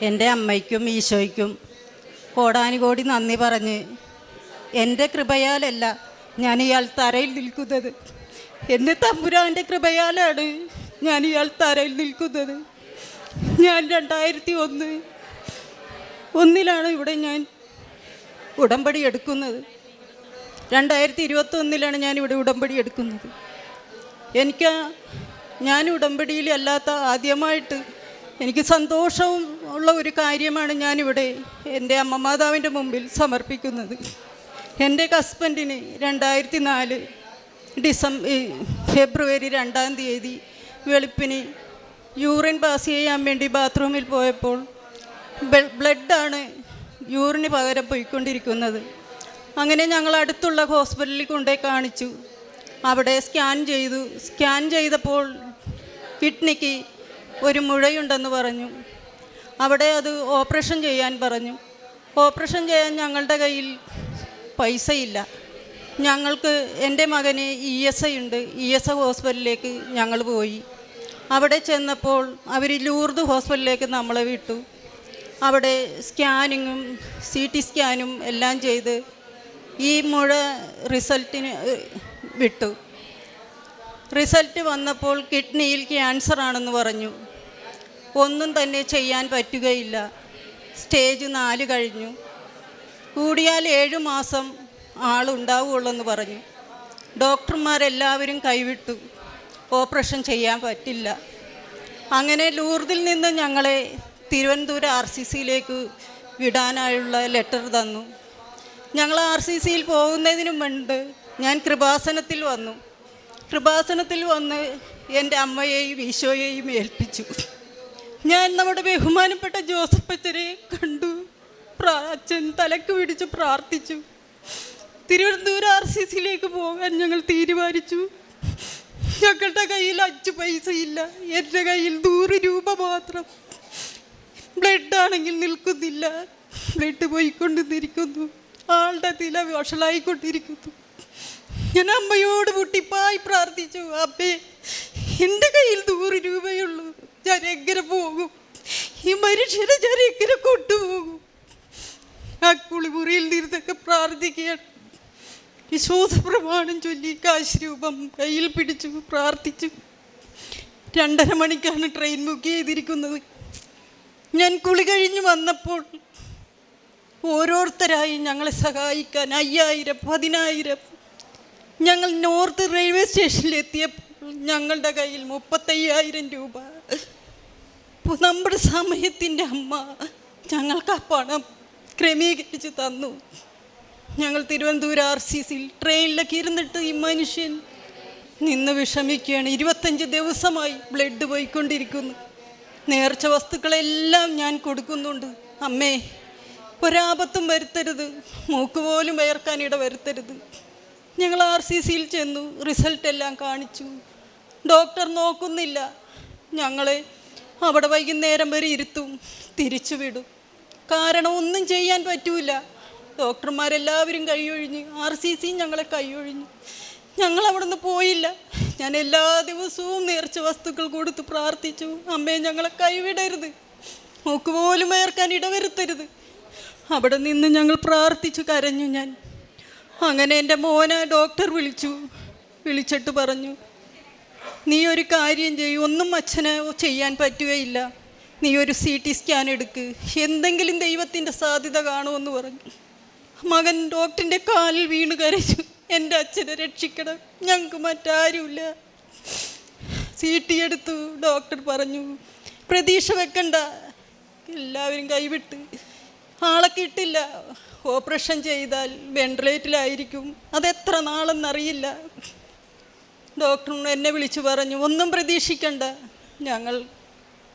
എന്റെ അമ്മയ്ക്കും ഈശോയ്ക്കും കോടാനുകോടി നന്ദി പറഞ്ഞ് എന്റെ കൃപയാലല്ല ഞാൻ ഇയാൾ തറയിൽ നിൽക്കുന്നത്. എന്റെ തമ്പുരാന്റെ കൃപയാലാണ് ഞാൻ ഇയാൾ തറയിൽ നിൽക്കുന്നത്. ഞാൻ രണ്ടായിരത്തി ഒന്ന് ഒന്നിലാണ് ഇവിടെ ഞാൻ ഉടമ്പടി എടുക്കുന്നത്. രണ്ടായിരത്തി ഇരുപത്തൊന്നിലാണ് ഞാൻ ഇവിടെ ഉടമ്പടി എടുക്കുന്നത്. എനിക്ക് ഞാൻ ഉടമ്പടിയിൽ അല്ലാത്ത ആദ്യമായിട്ട് എനിക്ക് സന്തോഷവും ഉള്ള ഒരു കാര്യമാണ് ഞാനിവിടെ എന്റെ അമ്മ മാതാവിന്റെ മുമ്പിൽ സമർപ്പിക്കുന്നത്. എന്റെ ഹസ്ബൻഡിന് രണ്ടായിരത്തി നാല് ഡിസംബർ ഫെബ്രുവരി രണ്ടാം തീയതി വെളുപ്പിന് യൂറിൻ പാസ് ചെയ്യാൻ വേണ്ടി ബാത്റൂമിൽ പോയപ്പോൾ ബ്ലഡാണ് യൂറിന് പകരം പോയിക്കൊണ്ടിരിക്കുന്നത്. അങ്ങനെ ഞങ്ങൾ അടുത്തുള്ള ഹോസ്പിറ്റലിൽ കൊണ്ടേ കാണിച്ചു. അവിടെ സ്കാൻ ചെയ്തു. സ്കാൻ ചെയ്തപ്പോൾ കിഡ്നിക്ക് ഒരു മുഴയുണ്ടെന്ന് പറഞ്ഞു. അവിടെ അത് ഓപ്പറേഷൻ ചെയ്യാൻ പറഞ്ഞു. ഓപ്പറേഷൻ ചെയ്യാൻ ഞങ്ങളുടെ കയ്യിൽ പൈസയില്ല. ഞങ്ങൾക്ക് എന്റെ മകന് ഇ എസ് ഐ ഉണ്ട്. ഇ എസ് ഐ ഹോസ്പിറ്റലിലേക്ക് ഞങ്ങൾ പോയി. അവിടെ ചെന്നപ്പോൾ അവർ ലൂർദ് ഹോസ്പിറ്റലിലേക്ക് നമ്മളെ വിട്ടു. അവിടെ സ്കാനിങ്ങും സി ടി സ്കാനും എല്ലാം ചെയ്ത് ഈ മുഴ റിസൾട്ടിന് വിട്ടു. റിസൾട്ട് വന്നപ്പോൾ കിഡ്നിയിൽ ക്യാൻസർ ആണെന്ന് പറഞ്ഞു. ഒന്നും തന്നെ ചെയ്യാൻ പറ്റുകയില്ല. സ്റ്റേജ് നാല് കഴിഞ്ഞു. കൂടിയാൽ ഏഴ് മാസം ആളുണ്ടാവുകയുള്ളെന്ന് പറഞ്ഞു. ഡോക്ടർമാരെല്ലാവരും കൈവിട്ടു. ഓപ്പറേഷൻ ചെയ്യാൻ പറ്റില്ല. അങ്ങനെ ലൂർദിൽ നിന്ന് ഞങ്ങളെ തിരുവനന്തപുരം ആർ സി സിയിലേക്ക് വിടാനായുള്ള ലെറ്റർ തന്നു. ഞങ്ങൾ ആർ സി സിയിൽ പോകുന്നതിന് മുൻപ് ഞാൻ കൃപാസനത്തിൽ വന്നു. കൃപാസനത്തിൽ വന്ന് എന്റെ അമ്മയെയും ഈശോയെയും ഏൽപ്പിച്ചു. ഞാൻ നമ്മുടെ ബഹുമാനപ്പെട്ട ജോസഫ് കണ്ടു. അച്ഛൻ തലക്ക് പിടിച്ച് പ്രാർത്ഥിച്ചു. തിരുവനന്തപുരം ആർ സി സിയിലേക്ക് പോകാൻ ഞങ്ങൾ തീരുമാനിച്ചു. ഞങ്ങളുടെ കയ്യിൽ അഞ്ച് പൈസ ഇല്ല എന്റെ കയ്യിൽ നൂറ് രൂപ മാത്രം. ബ്ലഡ് ആണെങ്കിൽ നിൽക്കുന്നില്ല. ബ്ലഡ് പോയിക്കൊണ്ടിരിക്കുന്നു. ആളുടെ തില വഷളായിക്കൊണ്ടിരിക്കുന്നു. ഞാൻ അമ്മയോട് മുട്ടിപ്പായി പ്രാർത്ഥിച്ചു അപ്പേ എന്റെ കയ്യിൽ നൂറ് രൂപയുള്ളൂ. ഞാൻ എങ്ങനെ പോകും. ഈ മനുഷ്യനെ ഞാൻ എങ്ങനെ കൊണ്ടുപോകും. ആ കുളിമുറിയിൽ നിന്നൊക്കെ പ്രാർത്ഥിക്കുകയാണ്. വിശ്വാസ പ്രമാണം ചൊല്ലി കാശ് രൂപം കയ്യിൽ പിടിച്ചു പ്രാർത്ഥിച്ചു. രണ്ടര മണിക്കാണ് ട്രെയിൻ ബുക്ക് ചെയ്തിരിക്കുന്നത്. ഞാൻ കുളി കഴിഞ്ഞ് വന്നപ്പോൾ ഓരോരുത്തരായി ഞങ്ങളെ സഹായിക്കാൻ അയ്യായിരം പതിനായിരം. ഞങ്ങൾ നോർത്ത് റെയിൽവേ സ്റ്റേഷനിൽ എത്തിയപ്പോൾ ഞങ്ങളുടെ കയ്യിൽ മുപ്പത്തയ്യായിരം രൂപ. നമ്മുടെ സമയത്തിന്റെ അമ്മ ഞങ്ങൾക്ക് ആ പണം ക്രമീകരിച്ച് തന്നു. ഞങ്ങൾ തിരുവനന്തപുരം ആർ സി സിയിൽ ട്രെയിനിലൊക്കെ ഇരുന്നിട്ട് ഈ മനുഷ്യൻ നിന്ന് വിഷമിക്കുകയാണ്. ഇരുപത്തഞ്ച് ദിവസമായി ബ്ലഡ് പോയിക്കൊണ്ടിരിക്കുന്നു. നേർച്ച വസ്തുക്കളെല്ലാം ഞാൻ കൊടുക്കുന്നുണ്ട്. അമ്മേ ഒരാപത്തും വരുത്തരുത്. മൂക്ക് പോലും വയർക്കാൻ ഇട വരുത്തരുത്. ഞങ്ങൾ ആർ സി സിയിൽ ചെന്നു റിസൾട്ട് എല്ലാം കാണിച്ചു. ഡോക്ടർ നോക്കുന്നില്ല. ഞങ്ങളെ അവിടെ വൈകുന്നേരം വരെ ഇരുത്തും തിരിച്ചു വിടും. കാരണം ഒന്നും ചെയ്യാൻ പറ്റൂല. ഡോക്ടർമാരെല്ലാവരും കൈയൊഴിഞ്ഞ് ആർ സി സി ഞങ്ങളെ കൈയൊഴിഞ്ഞു. ഞങ്ങൾ നിന്ന് പോയില്ല. ഞാൻ എല്ലാ ദിവസവും നേർച്ച വസ്തുക്കൾ കൊടുത്ത് പ്രാർത്ഥിച്ചു. അമ്മയെ ഞങ്ങളെ കൈവിടരുത്. മൂക്ക് പോലും വയർക്കാൻ ഇടവരുത്തരുത്. അവിടെ നിന്ന് ഞങ്ങൾ പ്രാർത്ഥിച്ചു കരഞ്ഞു ഞാൻ. അങ്ങനെ എന്റെ മോനെ ഡോക്ടർ വിളിച്ചു. വിളിച്ചിട്ട് പറഞ്ഞു നീ ഒരു കാര്യം ചെയ്യും ഒന്നും അച്ഛന് ചെയ്യാൻ പറ്റുകയില്ല. നീ ഒരു സി ടി സ്കാൻ എടുക്ക്. എന്തെങ്കിലും ദൈവത്തിന്റെ സാധ്യത കാണുമെന്ന് പറഞ്ഞു. മകൻ ഡോക്ടറിന്റെ കാലിൽ വീണ് കരച്ചു എന്റെ അച്ഛനെ രക്ഷിക്കണം. ഞങ്ങൾക്ക് മറ്റാരുമില്ല. സി ടി എടുത്തു. ഡോക്ടർ പറഞ്ഞു പ്രതീക്ഷ വെക്കണ്ട. എല്ലാവരും കൈവിട്ട്. ആളെ കിട്ടില്ല. ഓപ്പറേഷൻ ചെയ്താൽ വെന്റിലേറ്ററിലായിരിക്കും അതെത്ര നാളെന്നറിയില്ല. ഡോക്ടർ എന്നെ വിളിച്ചു പറഞ്ഞു ഒന്നും പ്രതീക്ഷിക്കണ്ട ഞങ്ങൾ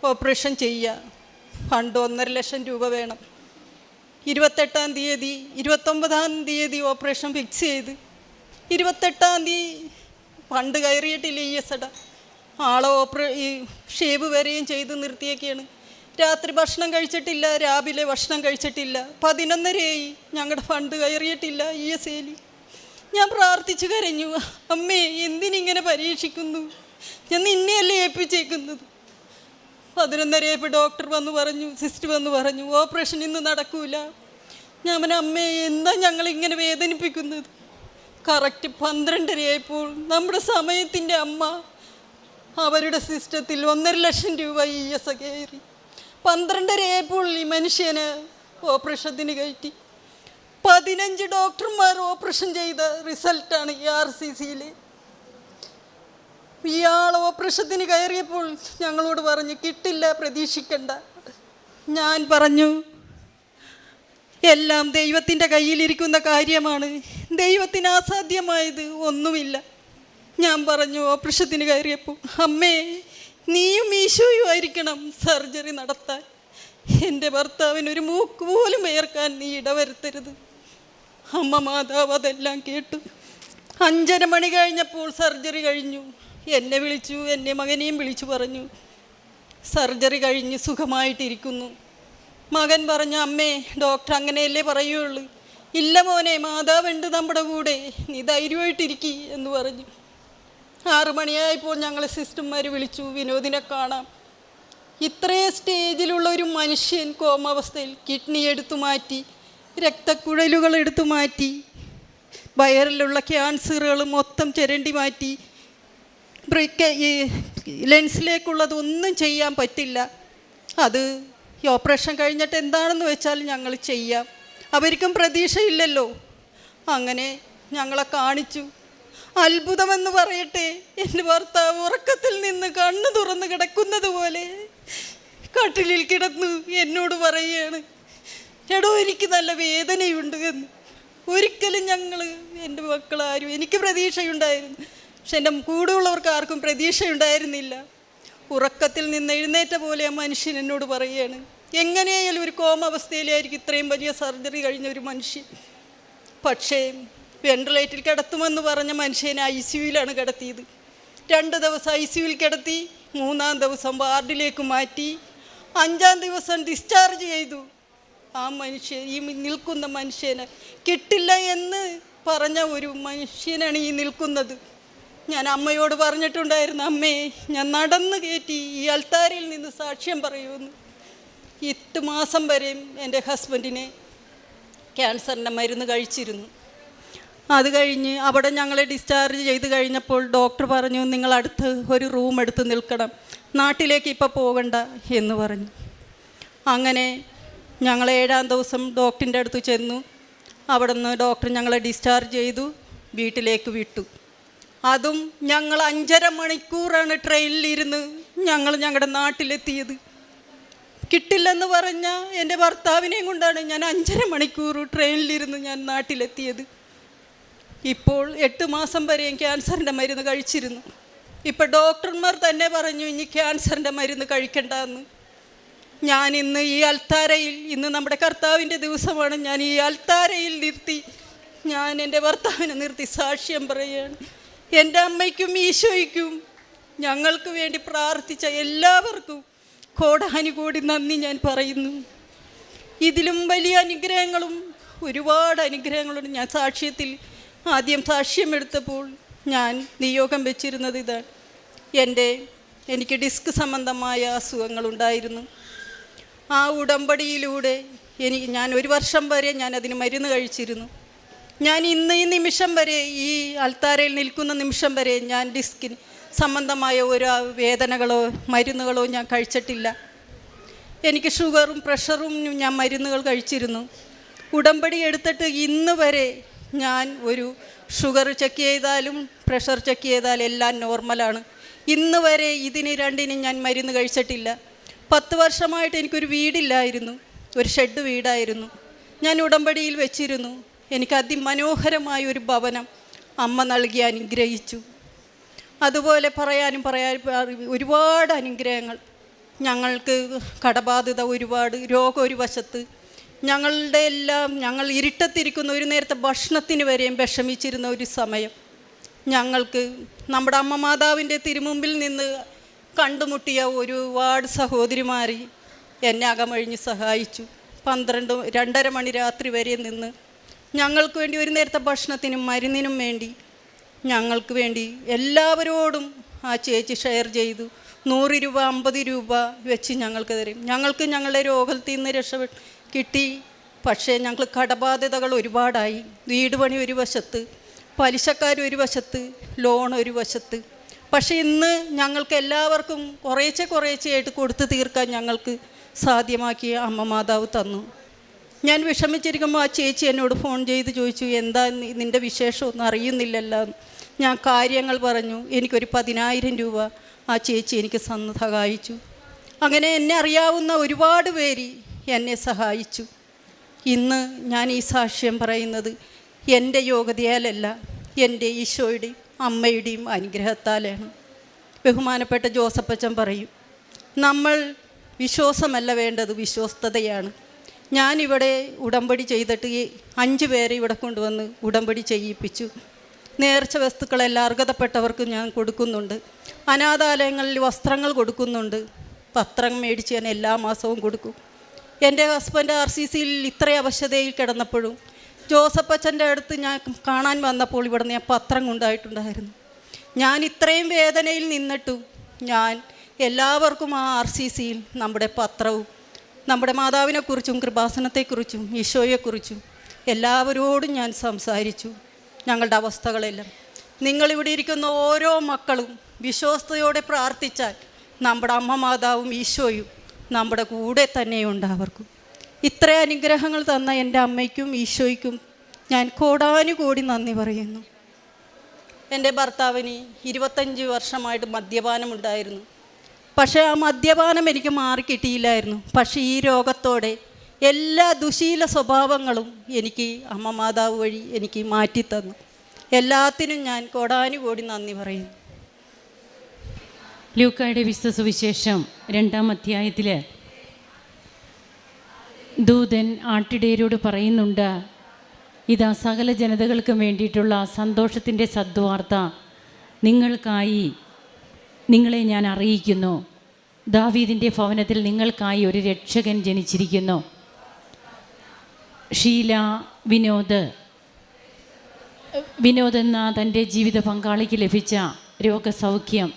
ഓപ്പറേഷൻ ചെയ്യുക ഫണ്ട് ഒന്നര ലക്ഷം രൂപ വേണം. ഇരുപത്തെട്ടാം തീയതി ഇരുപത്തൊമ്പതാം തീയതി ഓപ്പറേഷൻ ഫിക്സ് ചെയ്ത്. ഇരുപത്തെട്ടാം തീയതി ഫണ്ട് കയറിയിട്ടില്ല ഇ എസ് എട ആളെ ഓപ്പറേ ഈ ഷേവ് വരെയും ചെയ്ത് നിർത്തിയൊക്കെയാണ് രാത്രി ഭക്ഷണം കഴിച്ചിട്ടില്ല രാവിലെ ഭക്ഷണം കഴിച്ചിട്ടില്ല. പതിനൊന്നരയായി ഞങ്ങളുടെ ഫണ്ട് കയറിയിട്ടില്ല ഇ എസ് എയിൽ ഞാൻ പ്രാർത്ഥിച്ചു കരഞ്ഞു. അമ്മേ എന്തിനിങ്ങനെ പരീക്ഷിക്കുന്നു? ഞാൻ നിന്നെയല്ലേ ഏൽപ്പിച്ചേക്കുന്നത്? പതിനൊന്നരയപ്പോൾ ഡോക്ടർ വന്ന് പറഞ്ഞു സിസ്റ്റർ വന്ന് പറഞ്ഞു ഓപ്പറേഷൻ ഇന്ന് നടക്കൂല. ഞാൻ അവൻ അമ്മേ എന്താ ഞങ്ങളിങ്ങനെ വേദനിപ്പിക്കുന്നത്? കറക്റ്റ് പന്ത്രണ്ടരയായപ്പോൾ നമ്മുടെ സമയത്തിന്റെ അമ്മ അവരുടെ സിസ്റ്റത്തിൽ ഒന്നര ലക്ഷം രൂപ ഇ എസ് കയറി. പന്ത്രണ്ടരയായപ്പോൾ ഈ മനുഷ്യന് ഓപ്പറേഷത്തിന് കയറ്റി. പതിനഞ്ച് ഡോക്ടർമാർ ഓപ്പറേഷൻ ചെയ്ത റിസൾട്ടാണ് ഈ ആർ സി സിയിൽ. ഇയാൾ ഓപ്പറേഷത്തിന് കയറിയപ്പോൾ ഞങ്ങളോട് പറഞ്ഞു കിട്ടില്ല പ്രതീക്ഷിക്കണ്ട. ഞാൻ പറഞ്ഞു എല്ലാം ദൈവത്തിന്റെ കയ്യിലിരിക്കുന്ന കാര്യമാണ്. ദൈവത്തിന് അസാധ്യമായത് ഒന്നുമില്ല. ഞാൻ പറഞ്ഞു ഓപ്പറേഷത്തിന് കയറിയപ്പോൾ അമ്മേ നീയും ഈശോയും ആയിരിക്കണം സർജറി നടത്താൻ. എന്റെ ഭർത്താവിന് ഒരു മൂക്ക് പോലും വേർക്കാൻ നീ ഇടവരുത്തരുത്. അമ്മ മാതാവ് അതെല്ലാം കേട്ടു. അഞ്ചര മണി കഴിഞ്ഞപ്പോൾ സർജറി കഴിഞ്ഞു. എന്നെ വിളിച്ചു എന്റെ മകനെയും വിളിച്ചു പറഞ്ഞു. സർജറി കഴിഞ്ഞ് സുഖമായിട്ടിരിക്കുന്നു. മകൻ പറഞ്ഞു അമ്മേ ഡോക്ടർ അങ്ങനെയല്ലേ പറയുള്ളൂ. ഇല്ല മോനെ മാതാവുണ്ട് നമ്മുടെ കൂടെ. നീ ധൈര്യമായിട്ടിരിക്കി എന്ന് പറഞ്ഞു. ആറു മണിയായപ്പോൾ ഞങ്ങൾ സിസ്റ്റർമാർ വിളിച്ചു വിനോദിനെ കാണാം. ഇത്രയും സ്റ്റേജിലുള്ള ഒരു മനുഷ്യൻ കോമാവസ്ഥയിൽ കിഡ്നി എടുത്തു മാറ്റി. രക്തക്കുഴലുകൾ എടുത്തു മാറ്റി. വയറിലുള്ള ക്യാൻസറുകൾ മൊത്തം ചിരണ്ടി മാറ്റി. ഈ ലെൻസിലേക്കുള്ളതൊന്നും ചെയ്യാൻ പറ്റില്ല. അത് ഈ ഓപ്പറേഷൻ കഴിഞ്ഞിട്ട് എന്താണെന്ന് വെച്ചാൽ ഞങ്ങൾ ചെയ്യാം. അവർക്കും പ്രതീക്ഷയില്ലല്ലോ. അങ്ങനെ ഞങ്ങളെ കാണിച്ചു. അത്ഭുതമെന്ന് പറയട്ടെ എന്റെ ഭർത്താവ് ഉറക്കത്തിൽ നിന്ന് കണ്ണു തുറന്ന് കിടക്കുന്നത് പോലെ കട്ടിലിൽ കിടന്നു എന്നോട് പറയുകയാണ്. എടോ എനിക്ക് നല്ല വേദനയുണ്ട് എന്ന്. ഒരിക്കലും ഞങ്ങൾ എന്റെ മക്കളാരും എനിക്ക് പ്രതീക്ഷയുണ്ടായിരുന്നു. പക്ഷെ എന്റെ കൂടെയുള്ളവർക്ക് ആർക്കും പ്രതീക്ഷയുണ്ടായിരുന്നില്ല. ഉറക്കത്തിൽ നിന്ന് എഴുന്നേറ്റ പോലെ ആ മനുഷ്യൻ എന്നോട് പറയുകയാണ് എങ്ങനെയായാലും ഒരു കോമ അവസ്ഥയിലായിരിക്കും ഇത്രയും വലിയ സർജറി കഴിഞ്ഞ ഒരു മനുഷ്യൻ. പക്ഷേ വെന്റിലേറ്റിൽ കിടത്തുമെന്ന് പറഞ്ഞ മനുഷ്യനെ ഐ സിയുവിലാണ് കിടത്തിയത്. രണ്ട് ദിവസം ഐ സിയുവിൽ കിടത്തി മൂന്നാം ദിവസം വാർഡിലേക്ക് മാറ്റി അഞ്ചാം ദിവസം ഡിസ്ചാർജ് ചെയ്തു. ആ മനുഷ്യൻ ഈ നിൽക്കുന്ന മനുഷ്യന് കിട്ടില്ല എന്ന് പറഞ്ഞ ഒരു മനുഷ്യനാണ് ഈ നിൽക്കുന്നത്. ഞാൻ അമ്മയോട് പറഞ്ഞിട്ടുണ്ടായിരുന്നു അമ്മേ ഞാൻ നടന്നു കയറ്റി ഈ അൽത്താരയിൽ നിന്ന് സാക്ഷ്യം പറയുമെന്ന് എട്ട് മാസം വരെയും എന്റെ ഹസ്ബൻഡിനെ ക്യാൻസറിന്റെ മരുന്ന് കഴിച്ചിരുന്നു. അത് കഴിഞ്ഞ് അവിടെ ഞങ്ങളെ ഡിസ്ചാർജ് ചെയ്ത് കഴിഞ്ഞപ്പോൾ ഡോക്ടർ പറഞ്ഞു നിങ്ങൾ അടുത്ത് ഒരു റൂം എടുത്ത് നിൽക്കണം. നാട്ടിലേക്ക് ഇപ്പോൾ പോകണ്ട എന്ന് പറഞ്ഞു. അങ്ങനെ ഞങ്ങൾ ഏഴാം ദിവസം ഡോക്ടറിന്റെ അടുത്ത് ചെന്നു. അവിടെ നിന്ന് ഡോക്ടർ ഞങ്ങളെ ഡിസ്ചാർജ് ചെയ്തു. വീട്ടിലേക്ക് വിട്ടു. അതും ഞങ്ങൾ അഞ്ചര മണിക്കൂറാണ് ട്രെയിനിലിരുന്ന് ഞങ്ങൾ ഞങ്ങളുടെ നാട്ടിലെത്തിയത്. കിട്ടില്ലെന്ന് പറഞ്ഞ എന്റെ ഭർത്താവിനെയും കൊണ്ടാണ് ഞാൻ അഞ്ചര മണിക്കൂർ ട്രെയിനിലിരുന്ന് ഞാൻ നാട്ടിലെത്തിയത്. ഇപ്പോൾ എട്ട് മാസം വരെയും ക്യാൻസറിന്റെ മരുന്ന് കഴിച്ചിരുന്നു. ഇപ്പോൾ ഡോക്ടർമാർ തന്നെ പറഞ്ഞു ഇനി ക്യാൻസറിന്റെ മരുന്ന് കഴിക്കണ്ടെന്ന്. ഞാൻ ഇന്ന് ഈ അൽത്താരയിൽ ഇന്ന് നമ്മുടെ കർത്താവിന്റെ ദിവസമാണ്. ഞാൻ ഈ അൽത്താരയിൽ നിർത്തി. ഞാൻ എന്റെ ഭർത്താവിനെ നിർത്തി സാക്ഷ്യം പറയുകയാണ് എന്റെ അമ്മയ്ക്കും ഈശോയ്ക്കും ഞങ്ങൾക്ക് വേണ്ടി പ്രാർത്ഥിച്ച എല്ലാവർക്കും കോടാനുകോടി നന്ദി ഞാൻ പറയുന്നു. ഇതിലും വലിയ അനുഗ്രഹങ്ങളും ഒരുപാട് അനുഗ്രഹങ്ങളുണ്ട്. ഞാൻ സാക്ഷ്യത്തിൽ ആദ്യം സാക്ഷ്യം എടുത്തപ്പോൾ ഞാൻ നിയോഗം വെച്ചിരുന്നത് ഇതാണ്. എന്റെ എനിക്ക് ഡിസ്ക് സംബന്ധമായ അസുഖങ്ങളുണ്ടായിരുന്നു. ആ ഉടമ്പടിയിലൂടെ എനിക്ക് ഞാൻ ഒരു വർഷം വരെ ഞാൻ അതിന് മരുന്ന് കഴിച്ചിരുന്നു. ഞാൻ ഇന്ന് ഈ നിമിഷം വരെ ഈ അൽത്താരയിൽ നിൽക്കുന്ന നിമിഷം വരെ ഞാൻ ഡിസ്കിന് സംബന്ധമായ ഒരു വേദനകളോ മരുന്നുകളോ ഞാൻ കഴിച്ചിട്ടില്ല. എനിക്ക് ഷുഗറും പ്രഷറും ഞാൻ മരുന്നുകൾ കഴിച്ചിരുന്നു. ഉടമ്പടി എടുത്തിട്ട് ഇന്ന് വരെ ഞാൻ ഒരു ഷുഗർ ചെക്ക് ചെയ്താലും പ്രഷർ ചെക്ക് ചെയ്താലും എല്ലാം നോർമലാണ്. ഇന്ന് വരെ ഇതിന് രണ്ടിനും ഞാൻ മരുന്ന് കഴിച്ചിട്ടില്ല. പത്ത് വർഷമായിട്ട് എനിക്കൊരു വീടില്ലായിരുന്നു. ഒരു ഷെഡ് വീടായിരുന്നു. ഞാൻ ഉടമ്പടിയിൽ വെച്ചിരുന്നു. എനിക്ക് അതിമനോഹരമായ ഒരു ഭവനം അമ്മ നൽകി അനുഗ്രഹിച്ചു. അതുപോലെ പറയാനും പറയാൻ ഒരുപാട് അനുഗ്രഹങ്ങൾ. ഞങ്ങൾക്ക് കടബാധിത ഒരുപാട് രോഗം ഒരു വശത്ത്. ഞങ്ങളുടെ എല്ലാം ഞങ്ങൾ ഇരുട്ടത്തിരിക്കുന്ന ഒരു നേരത്തെ ഭക്ഷണത്തിന് വരെയും വിഷമിച്ചിരുന്ന ഒരു സമയം. ഞങ്ങൾക്ക് നമ്മുടെ അമ്മ മാതാവിന്റെ തിരുമുമ്പിൽ നിന്ന് കണ്ടുമുട്ടിയ ഒരുപാട് സഹോദരിമാർ എന്നെ അകമഴിഞ്ഞ് സഹായിച്ചു. പന്ത്രണ്ട് രണ്ടര മണി രാത്രി വരെ നിന്ന് ഞങ്ങൾക്ക് വേണ്ടി ഒരു നേരത്തെ ഭക്ഷണത്തിനും മരുന്നിനും വേണ്ടി ഞങ്ങൾക്ക് വേണ്ടി എല്ലാവരോടും ആ ചേച്ചി ഷെയർ ചെയ്തു. നൂറ് രൂപ അമ്പത് രൂപ വെച്ച് ഞങ്ങൾക്ക് തരും. ഞങ്ങൾക്ക് ഞങ്ങളുടെ രോഗത്തിൽ നിന്ന് രക്ഷ കിട്ടി. പക്ഷേ ഞങ്ങൾ കടബാധ്യതകൾ ഒരുപാടായി. വീട് പണി ഒരു വശത്ത് പലിശക്കാർ ഒരു വശത്ത് ലോൺ ഒരു വശത്ത്. പക്ഷേ ഇന്ന് ഞങ്ങൾക്ക് എല്ലാവർക്കും കുറേശ്ശെ കുറേശ്ശെയായിട്ട് കൊടുത്തു തീർക്കാൻ ഞങ്ങൾക്ക് സാധ്യമാക്കിയ അമ്മ മാതാവ് തന്നു. ഞാൻ വിഷമിച്ചിരിക്കുമ്പോൾ ആ ചേച്ചി എന്നോട് ഫോൺ ചെയ്ത് ചോദിച്ചു എന്താ നിന്റെ വിശേഷമൊന്നും അറിയുന്നില്ലല്ലോ. ഞാൻ കാര്യങ്ങൾ പറഞ്ഞു എനിക്കൊരു പതിനായിരം രൂപ ആ ചേച്ചി എനിക്ക് സഹായിച്ചു. അങ്ങനെ എന്നെ അറിയാവുന്ന ഒരുപാട് പേര് എന്നെ സഹായിച്ചു. ഇന്ന് ഞാൻ ഈ സാക്ഷ്യം പറയുന്നത് എന്റെ യോഗ്യതയാലല്ല എന്റെ ഈശോയുടെയും അമ്മയുടെയും അനുഗ്രഹത്താലാണ്. ബഹുമാനപ്പെട്ട ജോസഫച്ചൻ പറയും നമ്മൾ വിശ്വാസമല്ല വേണ്ടത് വിശ്വസ്തതയാണ്. ഞാനിവിടെ ഉടമ്പടി ചെയ്തിട്ട് അഞ്ച് പേരെ ഇവിടെ കൊണ്ടുവന്ന് ഉടമ്പടി ചെയ്യിപ്പിച്ചു. നേർച്ച വസ്തുക്കളെല്ലാം അർഹതപ്പെട്ടവർക്ക് ഞാൻ കൊടുക്കുന്നുണ്ട്. അനാഥാലയങ്ങളിൽ വസ്ത്രങ്ങൾ കൊടുക്കുന്നുണ്ട്. പത്രം മേടിച്ച് ഞാൻ എല്ലാ മാസവും കൊടുക്കും. എന്റെ ഹസ്ബൻഡ് ആർ സി സിയിൽ ഇത്ര അവശതയിൽ കിടന്നപ്പോഴും ജോസഫ് അച്ഛന്റെ അടുത്ത് ഞാൻ കാണാൻ വന്നപ്പോൾ ഇവിടെ ഞാൻ പത്രം കൊണ്ടായിട്ടുണ്ടായിരുന്നു ഞാൻ ഇത്രയും വേദനയിൽ നിന്നിട്ടും ഞാൻ എല്ലാവർക്കും ആ ആർ സി സിയിൽ നമ്മുടെ പത്രവും നമ്മുടെ മാതാവിനെക്കുറിച്ചും കൃപാസനത്തെക്കുറിച്ചും ഈശോയെക്കുറിച്ചും എല്ലാവരോടും ഞാൻ സംസാരിച്ചു. ഞങ്ങളുടെ അവസ്ഥകളെല്ലാം. നിങ്ങളിവിടെ ഇരിക്കുന്ന ഓരോ മക്കളും വിശ്വസ്തയോടെ പ്രാർത്ഥിച്ചാൽ നമ്മുടെ അമ്മ മാതാവും ഈശോയും നമ്മുടെ കൂടെ തന്നെയുണ്ട് അവർക്കും. ഇത്ര അനുഗ്രഹങ്ങൾ തന്ന എന്റെ അമ്മയ്ക്കും ഈശോയ്ക്കും ഞാൻ കോടാനുകോടി നന്ദി പറയുന്നു. എന്റെ ഭർത്താവിന് ഇരുപത്തഞ്ച് വർഷമായിട്ട് മദ്യപാനമുണ്ടായിരുന്നു. പക്ഷേ ആ മദ്യപാനം എനിക്ക് മാറി കിട്ടിയില്ലായിരുന്നു. പക്ഷേ ഈ രോഗത്തോടെ എല്ലാ ദുശീല സ്വഭാവങ്ങളും എനിക്ക് അമ്മ മാതാവ് വഴി എനിക്ക് മാറ്റിത്തന്നു. എല്ലാത്തിനും ഞാൻ കോടാനുകോടി നന്ദി പറയുന്നു. ലൂക്കായുടെ വിശുദ്ധ സുവിശേഷം രണ്ടാം അധ്യായത്തിൽ ദൂതൻ ആട്ടിടയരോട് പറയുന്നുണ്ട് ഇതാ സകല ജനതകൾക്കും വേണ്ടിയിട്ടുള്ള സന്തോഷത്തിന്റെ സദ്വാർത്ത നിങ്ങൾക്കായി നിങ്ങളെ ഞാൻ അറിയിക്കുന്നു. ദാവീദിന്റെ ഭവനത്തിൽ നിങ്ങൾക്കായി ഒരു രക്ഷകൻ ജനിച്ചിരിക്കുന്നു. ഷീല വിനോദ്. വിനോദ് എന്ന തന്റെ ജീവിത പങ്കാളിക്ക് ലഭിച്ച രോഗസൗഖ്യം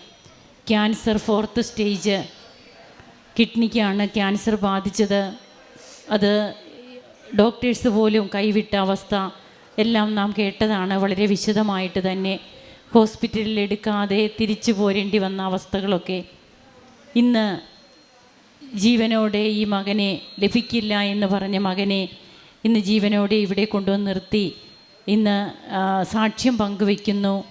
ക്യാൻസർ ഫോർത്ത് സ്റ്റേജ്. കിഡ്നിക്കാണ് ക്യാൻസർ ബാധിച്ചത്. അത് ഡോക്ടേഴ്സ് പോലും കൈവിട്ട അവസ്ഥ എല്ലാം നാം കേട്ടതാണ്. വളരെ വിശദമായിട്ട് തന്നെ ഹോസ്പിറ്റലിൽ എടുക്കാതെ തിരിച്ചു പോരേണ്ടി വന്ന അവസ്ഥകളൊക്കെ. ഇന്ന് ജീവനോടെ ഈ മകനെ ലഭിക്കില്ല എന്ന് പറഞ്ഞ മകനെ ഇന്ന് ജീവനോടെ ഇവിടെ കൊണ്ടുവന്ന് നിർത്തി. ഇന്ന് സാക്ഷ്യം പങ്കുവയ്ക്കുന്നു.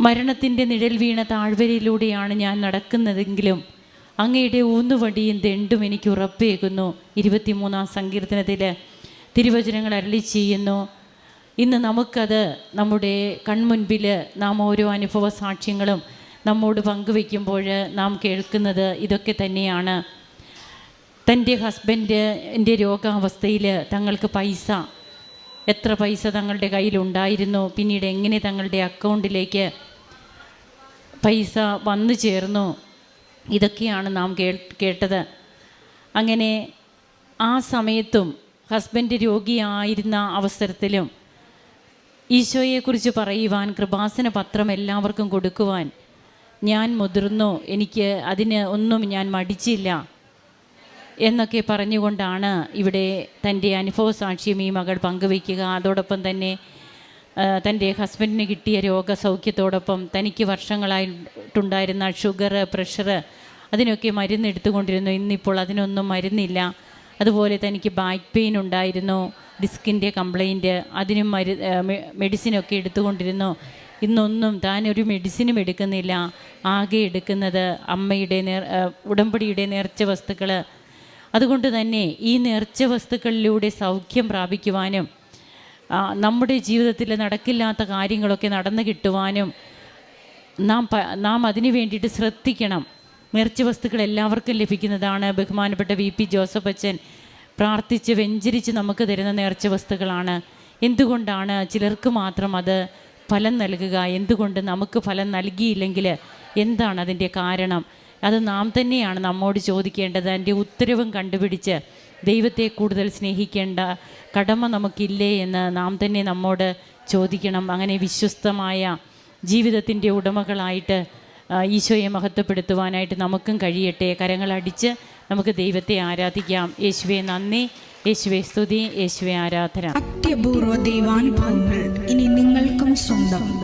മരണത്തിന്റെ നിഴൽ വീണ താഴ്വരയിലൂടെയാണ് ഞാൻ നടക്കുന്നതെങ്കിലും അങ്ങയുടെ ഊന്നുവടിയും ദണ്ടും എനിക്ക് ഉറപ്പേകുന്നു. ഇരുപത്തിമൂന്നാം സങ്കീർത്തനത്തിൽ തിരുവചനങ്ങൾ അരളി ചെയ്യുന്നു. ഇന്ന് നമുക്കത് നമ്മുടെ കൺമുൻപിൽ നാം ഓരോ അനുഭവ സാക്ഷ്യങ്ങളും നമ്മോട് പങ്കുവെക്കുമ്പോൾ നാം കേൾക്കുന്നത് ഇതൊക്കെ തന്നെയാണ്. തന്റെ ഹസ്ബൻഡ് എന്റെ രോഗാവസ്ഥയിൽ തങ്ങൾക്ക് പൈസ എത്ര പൈസ തങ്ങളുടെ കയ്യിലുണ്ടായിരുന്നു പിന്നീട് എങ്ങനെ തങ്ങളുടെ അക്കൗണ്ടിലേക്ക് പൈസ വന്നു ചേർന്നു ഇതൊക്കെയാണ് നാം കേട്ടത്. അങ്ങനെ ആ സമയത്തും ഹസ്ബൻഡ് രോഗിയായിരുന്ന അവസരത്തിലും ഈശോയെക്കുറിച്ച് പറയുവാൻ കൃപാസന പത്രം എല്ലാവർക്കും കൊടുക്കുവാൻ ഞാൻ മുതിർന്നു. എനിക്ക് അതിന് ഒന്നും ഞാൻ മടിച്ചില്ല എന്നൊക്കെ പറഞ്ഞുകൊണ്ടാണ് ഇവിടെ തന്റെ അനുഭവ സാക്ഷ്യം ഈ മകൾ പങ്കുവയ്ക്കുക. അതോടൊപ്പം തന്നെ തന്റെ ഹസ്ബൻഡിന് കിട്ടിയ രോഗസൗഖ്യത്തോടൊപ്പം തനിക്ക് വർഷങ്ങളായിട്ടുണ്ടായിരുന്ന ഷുഗർ പ്രഷർ അതിനൊക്കെ മരുന്ന് എടുത്തുകൊണ്ടിരുന്നു. ഇന്നിപ്പോൾ അതിനൊന്നും മരുന്നില്ല. അതുപോലെ തനിക്ക് ബാക്ക് പെയിൻ ഉണ്ടായിരുന്നു. ഡിസ്കിന്റെ കംപ്ലൈന്റ് അതിനും മരു മെഡിസിനൊക്കെ എടുത്തുകൊണ്ടിരുന്നു. ഇന്നൊന്നും താൻ ഒരു മെഡിസിനും എടുക്കുന്നില്ല. ആകെ എടുക്കുന്നത് അമ്മയുടെ നേർ ഉടമ്പടിയുടെ നേർച്ച വസ്തുക്കൾ അതുകൊണ്ട് തന്നെ ഈ നേർച്ച വസ്തുക്കളിലൂടെ സൗഖ്യം പ്രാപിക്കുവാനും നമ്മുടെ ജീവിതത്തിൽ നടക്കില്ലാത്ത കാര്യങ്ങളൊക്കെ നടന്നു കിട്ടുവാനും നാം നാം അതിനു വേണ്ടിയിട്ട് ശ്രദ്ധിക്കണം. നേർച്ച വസ്തുക്കൾ എല്ലാവർക്കും ലഭിക്കുന്നതാണ്. ബഹുമാനപ്പെട്ട വി പി ജോസഫ് അച്ഛൻ പ്രാർത്ഥിച്ച് വെഞ്ചരിച്ച് നമുക്ക് തരുന്ന നേർച്ച വസ്തുക്കളാണ്. എന്തുകൊണ്ടാണ് ചിലർക്ക് മാത്രം അത് ഫലം നൽകുക? എന്തുകൊണ്ട് നമുക്ക് ഫലം നൽകിയില്ലെങ്കിൽ എന്താണ് അതിന്റെ കാരണം? അത് നാം തന്നെയാണ് നമ്മോട് ചോദിക്കേണ്ടത്. അതിന്റെ ഉത്തരവും കണ്ടുപിടിച്ച് ദൈവത്തെ കൂടുതൽ സ്നേഹിക്കേണ്ട കടമ നമുക്കില്ലേ എന്ന് നാം തന്നെ നമ്മോട് ചോദിക്കണം. അങ്ങനെ വിശ്വസ്തമായ ജീവിതത്തിന്റെ ഉടമകളായിട്ട് ഈശോയെ മഹത്വപ്പെടുത്തുവാനായിട്ട് നമുക്കും കഴിയട്ടെ. കരങ്ങളടിച്ച് നമുക്ക് ദൈവത്തെ ആരാധിക്കാം. യേശുവെ നന്ദി. യേശുവെ സ്തുതി. യേശുവെ ആരാധന. അത്യപൂർവ ദൈവാനുഭവങ്ങൾ ഇനി നിങ്ങൾക്കും സ്വന്തം.